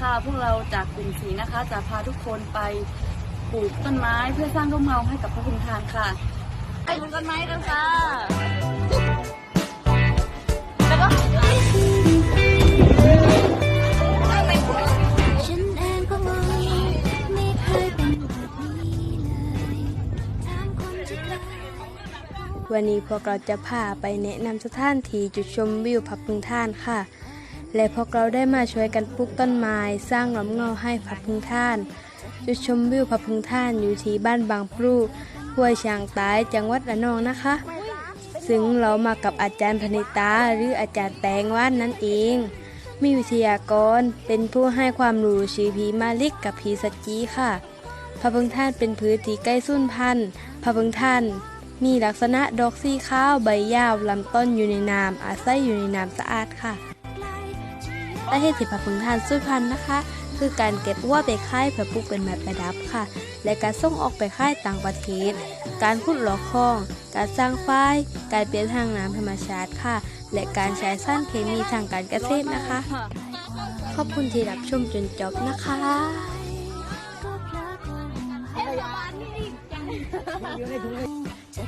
ค่ะ พวกเราจากกลุ่มสีนะคะ จะพาทุกคนไปปลูกต้นไม้เพื่อสร้างร่มเงาให้กับพระพุทธทานค่ะไปปลูกต้นไม้กันค่ะแล้วก็ฉันเองก็งงไม่เคยเป็นแบบนี้เลยถามคนที่เคยวันนี้พวกเราจะพาไปแนะนำสถานที่จุดชมวิวพับพึงท่านค่ะ และพวกเราได้มาช่วยกันปลูกต้นไม้สร้างล้อมเงาให้พับพึงท่าน จุดชมวิวพับพึงท่านอยู่ที่บ้านบางพลูห้วยช้างตายจังหวัดระนองนะคะ ซึ่งเรามากับอาจารย์พนิตาหรืออาจารย์แตงว่านนั่นเอง มีวิทยากรเป็นผู้ให้ความรู้ชื่อพีมาลิกกับพีสัจจีค่ะพระพึงท่านเป็นพื้นที่ใกล้สุนพันธุ์พระพึงท่านมีลักษณะดอกสีขาวใบยาวลำต้นอยู่ในน้ำอาศัยอยู่ในน้ำสะอาดค่ะ และเหตุที่พระพึงทานสุพรรณนะคะ คือการเก็บวัวไปค่ายเพื่อปลูกเป็นไม้ประดับค่ะ และการส่งออกไปค่ายต่างประเทศ การขุดหลอกคลอง การสร้างฝ้าย การเปลี่ยนทางน้ำธรรมชาติค่ะ และการใช้สารเคมีทางการเกษตรนะคะ ขอบคุณที่รับชมจนจบนะคะเอโกหกจะ